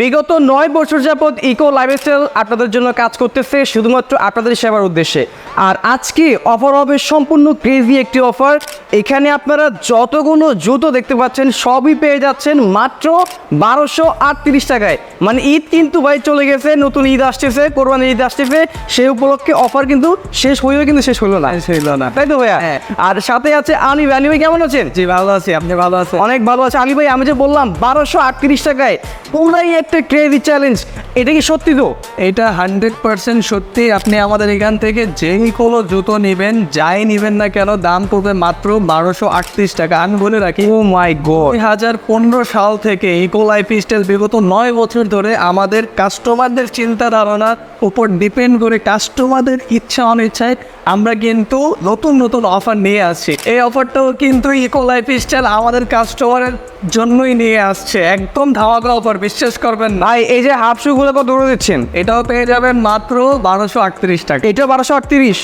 বিগত নয় বছর যাবৎ ইকো লাইফস্টাইল আপনাদের জন্য কাজ করতেছে শুধুমাত্র আপনাদের সেবার উদ্দেশ্যে। আর আজকে অফার হবে সম্পূর্ণ ক্রেজি একটি অফার এখানে আপনারা যতগুলো জুতো দেখতে পাচ্ছেন সবই পেয়ে যাচ্ছেন মাত্র বারোশো আটত্রিশ টাকায়। মানে ঈদ কিন্তু ভাই চলে গেছে নতুন ঈদ আসতেছে কোরবানি ঈদ আসতেছে সেই উপলক্ষে অফার কিন্তু শেষ হইলেও কিন্তু শেষ হলো না। শেষ হইল না। তাই তো ভাইয়া? আর সাথে আছে আনি আনি ভাই কেমন আছেন? জি ভালো আছি আপনি ভালো আছেন? অনেক ভালো আছে। আলী ভাই আমি যে বললাম বারোশো আটত্রিশ টাকায় পুরাই একটা ক্রেজি চ্যালেঞ্জ এটা কি সত্যি তো? এটা হান্ড্রেড পার্সেন্ট সত্যি। আপনি আমাদের এখান থেকে যেই কোনো জুতো নেবেন যাই নেবেন না কেন দাম পড়বে মাত্র বারোশো আটত্রিশ টাকা। আমি বলে রাখি ও মাই গড দুই হাজার পনেরো সাল থেকে ইকো লাইফ স্টাইল বিগত নয় বছর ধরে আমাদের কাস্টমারদের চিন্তা ধারণার উপর ডিপেন্ড করে কাস্টমারদের ইচ্ছা অনিচ্ছায় আমরা কিন্তু নতুন নতুন অফার নিয়ে আসছি। এই অফারটাও কিন্তু ইকো লাইফ স্টাইল আমাদের কাস্টমারের জন্যই নিয়ে আসছে। একদম ধামাকা অফার বিশ্বাস করবেন না। ভাই এই যে হাফ শুগুলো কত দৌড়ে দিচ্ছেন? এটাও পেয়ে যাবেন মাত্র বারোশো আটত্রিশ টাকা। এটা বারোশো আটত্রিশ?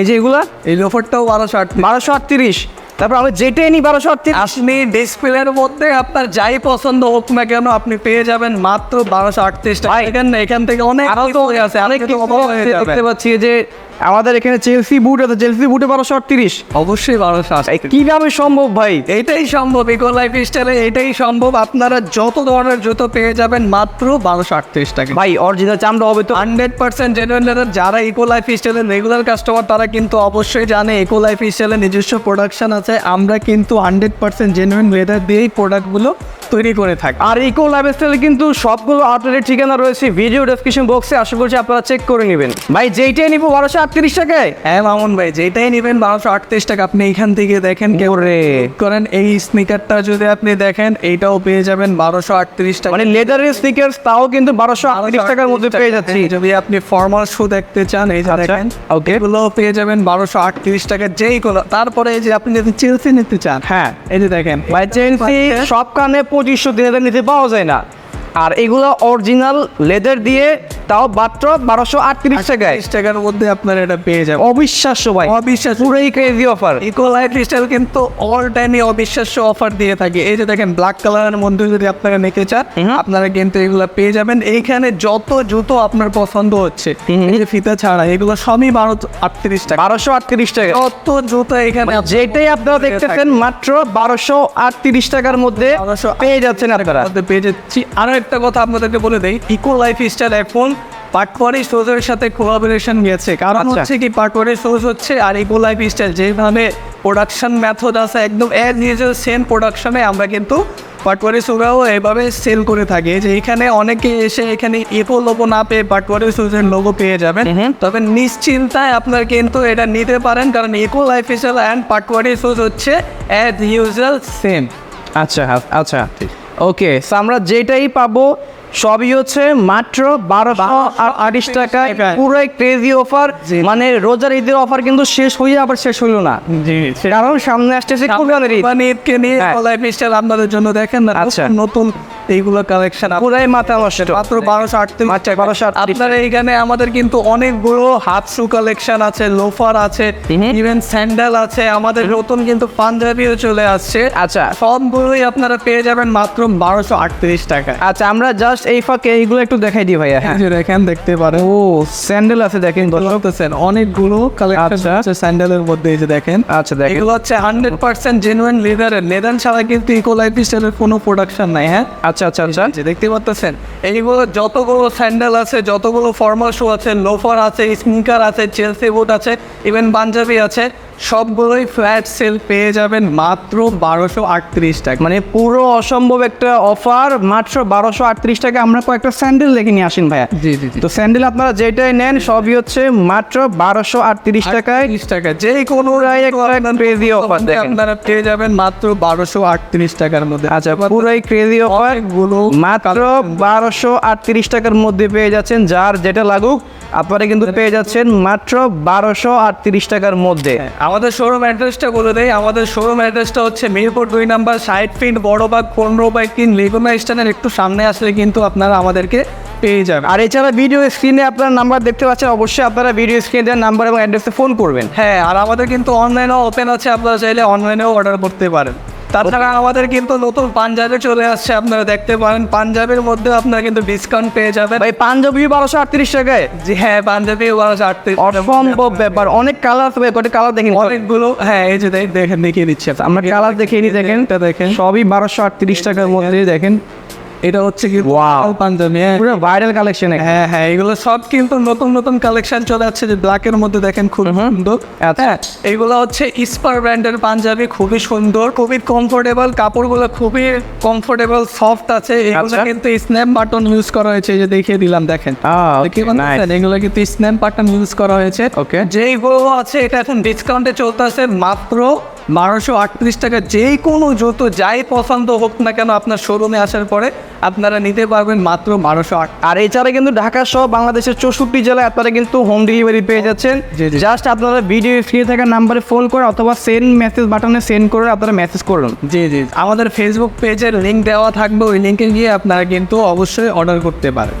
এই যে এগুলা? এই অফারটাও বারোশো আটত্রিশ। বারোশো আটত্রিশ। তারপর আমি যেটাই নিই বারোশো আটত্রিশ। আপনি ডিসপ্লের মধ্যে আপনার যাই পছন্দ হোক না কেন আপনি পেয়ে যাবেন মাত্র বারোশো আটত্রিশ টাকা। এখান থেকে অনেক আরও আছে। অনেক দেখতে পাচ্ছি যে আমাদের এখানে চেলসি বুট আছে চেলসি বুটে বারোশো আটত্রিশ। অবশ্যই বারোশো কীভাবে সম্ভব ভাই? এটাই সম্ভব ইকো লাইফ স্টাইলে এটাই সম্ভব। আপনারা যত ধরনের জুতো পেয়ে যাবেন মাত্র বারোশো আটত্রিশ টাকা। ভাই অরিজিনাল চামড়া হবে তো। হান্ড্রেড পার্সেন্ট জেনুইন লেদার যারা ইকো লাইফ স্টাইলের রেগুলার কাস্টমার তারা কিন্তু অবশ্যই জানে ইকো লাইফ স্টাইলের নিজস্ব প্রোডাকশন আছে। আমরা কিন্তু হান্ড্রেড পার্সেন্ট জেনুইন লেদার দিয়েই প্রোডাক্টগুলো তৈরি করে থাকি। আর ইকো লাইফস্টাইলে কিন্তু সবগুলো আউটলেটের ঠিকানা রয়েছে ভিডিও ডেসক্রিপশন বক্সে আশা করছি আপনারা চেক করে নেবেন। ভাই যেইটাই নিবো বারোশো আটত্রিশ টাকায়। হ্যাঁ মামুন ভাই যেটাই নেবেন বারোশো আটত্রিশ টাকা। আপনি এইখান থেকে দেখেন কেউ ওরে। করেন। এই স্নিকারটা যদি আপনি দেখেন এইটাও পেয়ে যাবেন বারোশো আটত্রিশ টাকা। মানে লেদারের স্নিকার্স তাও কিন্তু বারোশো আটত্রিশ টাকার মধ্যে পেয়ে যাচ্ছি। হ্যাঁ, যদি আপনি ফর্মাল শু দেখতে চান এই আচ্ছা, দেখেন okay. এগুলো পেয়ে যাবেন বারোশো আটত্রিশ টাকা। যেই কোনো তারপরে যে আপনি যদি চেলসি নিতে চান হ্যাঁ। এই যে দেখেন ভাই চেলসি সব কানে পঁচিশশো দিনে নিতে পাওয়া যায় না। আর এগুলো অরিজিনাল লেদার দিয়ে তাও মাত্র বারোশো আটত্রিশ টাকায়। টাকার মধ্যে আপনারা এটা পেয়ে যাবেন। অবিশ্বাস্য ভাই অবিশ্বাস পুরোই crazy offer eco life style কিন্তু অল টাইমই অবিশ্বাস্য অফার দিয়ে থাকে। এই যে দেখেন ব্ল্যাক কালারের মধ্যে যদি আপনারা নিতে চান আপনারা কিন্তু এগুলো পেয়ে যাবেন। এইখানে যত জুতো আপনার পছন্দ হচ্ছে ফিতা ছাড়া এগুলো সবই বারো আটত্রিশ টাকা। বারোশো আটত্রিশ টাকা। যত জুতো এখানে মানে যেটাই আপনারা দেখতেছেন মাত্র বারোশো আটত্রিশ টাকার মধ্যে 1238 পেয়ে যাচ্ছেন আপনারা। পেয়ে যাচ্ছি। আরও একটা কথা আপনাদেরকে বলে দেই। ইকো লাইফ স্টাইল এখন শোজের সাথে কোলাবোরেশন গেছে কারণ আচ্ছা। হচ্ছে কি শোজ হচ্ছে আর ইকো লাইফ স্টাইল যেভাবে প্রোডাকশন মেথড আছে একদম অ্যাজ ইউজুয়াল সেম প্রোডাকশনে আমরা কিন্তু পাটওয়ারি এভাবে সেল করে থাকি। যে এখানে অনেকে এসে এখানে ইকো লোগো না পেয়ে পাটওয়ারি সুজের লোগো পেয়ে যাবেন। তবে নিশ্চিন্তায় আপনার কিন্তু এটা নিতে পারেন কারণ eco life style and Patwari shoes হচ্ছে অ্যাজ ইউজুয়াল সেম আচ্ছা আচ্ছা। ওকে আমরা যেটাই পাবো সবই হচ্ছে মাত্র বারোশো আড়িশ টাকায় টাকায়। পুরো ক্রেজি অফার মানে রোজার ঈদের অফার কিন্তু শেষ হয়ে আবার শেষ হইল না জি কারণ সামনে আসতেছে কোরবানির ঈদ মানে ঈদকে নিয়ে হ্যাঁ। আপনাদের জন্য দেখেন না আচ্ছা। নতুন এইগুলো কালেকশন পুরাই মাথা নষ্ট। মাত্র বারোশো আটত্রিশ আচ্ছা, 1238 আপনার এইখানে আমাদের কিন্তু অনেকগুলো হাত শু কালেকশন আছে লোফার আছে ইভেন স্যান্ডেল আছে। আমাদের নতুন কিন্তু পাঞ্জাবিও চলে আসছে। আচ্ছা। সবগুলোই আপনারা পেয়ে যাবেন মাত্র বারোশো আটত্রিশ টাকা আচ্ছা আমরা জাস্ট এই ফাঁকে এইগুলো একটু দেখাই দিই ভাইয়া। হ্যাঁ দেখেন দেখতে পারেন। ও স্যান্ডেল আছে দেখেন দেখতেছেন অনেকগুলো কালেকশন আচ্ছা। আছে স্যান্ডেলের মধ্যে এই যে দেখেন। আচ্ছা দেখেন। এগুলো হচ্ছে হান্ড্রেড পার্সেন্ট জেনুইন লেদারের লেদার ছাড়া কিন্তু ইকো লাইফ স্টাইলের কোনো প্রোডাকশন নাই হ্যাঁ? আচ্ছা। আচ্ছা আচ্ছা আচ্ছা। দেখতে পাচ্ছেন এইগুলো যতগুলো স্যান্ডেল আছে, যতগুলো ফর্মাল শু আছে, লোফার আছে, স্নিকার আছে, চেলসি বুট আছে, ইভেন পাঞ্জাবি আছে সবগুলোই ফ্ল্যাট সেল পেয়ে যাবেন মাত্র বারোশো আটত্রিশ টাকা। মানে পুরো অসম্ভব একটা অফার মাত্র বারোশো আটত্রিশ টাকা। আমরা কয়েকটা স্যান্ডেল দেখে নিয়ে আসেন ভাইয়া। জি জি তো স্যান্ডেল আপনারা যেটাই নেন সবই হচ্ছে মাত্র বারোশো আটত্রিশ টাকায়। তিরিশ টাকা যে কোনো ক্রেজি অফার দেখেন। আপনারা পেয়ে যাবেন মাত্র বারোশো আটত্রিশ টাকার মধ্যে। আচ্ছা পুরাই ক্রেজি অফার অনেকগুলো মাত্র বারোশো আটত্রিশ টাকার মধ্যে পেয়ে যাচ্ছেন যার যেটা লাগুক আপনারা কিন্তু পেয়ে যাচ্ছেন মাত্র বারোশো আটত্রিশ টাকার মধ্যে। হ্যাঁ, আমাদের শোরুম অ্যাড্রেসটা বলে দেয় আমাদের শোরুম অ্যাড্রেসটা হচ্ছে মিরপুর দুই নাম্বার ষাট বড় বাগ পনেরো বাই তিন লেগুনা স্ট্যান্ডের একটু সামনে আসলে কিন্তু আপনারা আমাদেরকে পেয়ে যাবেন। আর এছাড়া ভিডিও স্ক্রিনে আপনার নাম্বার দেখতে পাচ্ছেন, অবশ্যই আপনারা ভিডিও স্ক্রিনে দেওয়ার নাম্বার এবং অ্যাড্রেসে ফোন করবেন। হ্যাঁ আর আমাদের কিন্তু অনলাইনেও ওপেন আছে, আপনারা চাইলে অনলাইনেও অর্ডার করতে পারেন। তাছাড়া আমাদের কিন্তু নতুন পাঞ্জাবে চলে আসছে আপনারা দেখতে পারেন। পাঞ্জাবের মধ্যে আপনারা কিন্তু ডিসকাউন্ট পেয়ে যাবেন। ভাই পাঞ্জাবি বারোশো আটত্রিশ টাকায়? জি হ্যাঁ পাঞ্জাবি বারোশো আটত্রিশ অসম্ভব ব্যাপার। অনেক কালার আছে ভাই কটা কালার দেখেন? অনেকগুলো হ্যাঁ এই যে দেখ- দেখেন দেখিয়ে দিচ্ছে। আমরা কালার দেখে নি দেখেন তা দেখেন। সবই বারোশো আটত্রিশ টাকার মধ্যে দেখেন। এটা হচ্ছে কি. পাঞ্জাবি হ্যাঁ। পুরো ভাইরাল কালেকশন হ্যাঁ হ্যাঁ এগুলো সব কিন্তু নতুন নতুন কালেকশন চলে যাচ্ছে যে ব্ল্যাকের মধ্যে দেখেন খুব সুন্দর। হ্যাঁ এগুলো হচ্ছে ইস্পার ব্র্যান্ডের পাঞ্জাবি খুবই সুন্দর খুবই কমফোর্টেবল কাপড়গুলো খুবই কমফোর্টেবল সফট আছে। এগুলো আচ্ছা। কিন্তু স্ন্যাপ বাটন ইউজ করা হয়েছে যে দেখিয়ে দিলাম দেখেন। দেখি এগুলো কিন্তু স্ন্যাপ বাটন ইউজ করা হয়েছে। Okay. যেইগুলো আছে এটা এখন ডিসকাউন্টে চলতেছে মাত্র বারোশো আটত্রিশ টাকা যে কোনো জুতো যাই পছন্দ হোক না কেন আপনার শোরুমে আসার পরে আপনারা নিতে পারবেন মাত্র বারোশো আট। আর এছাড়া কিন্তু ঢাকা সহ বাংলাদেশের চৌষট্টি জেলায় আপনারা কিন্তু হোম ডেলিভারি পেয়ে যাচ্ছেন। জাস্ট আপনারা ভিডিও ফ্রি থাকা নাম্বারে ফোন করে অথবা সেন্ড মেসেজ বাটনে সেন্ড করে আপনারা মেসেজ করুন জি জি। আমাদের ফেসবুক পেজের লিঙ্ক দেওয়া থাকবে ওই লিঙ্কে গিয়ে আপনারা কিন্তু অবশ্যই অর্ডার করতে পারেন।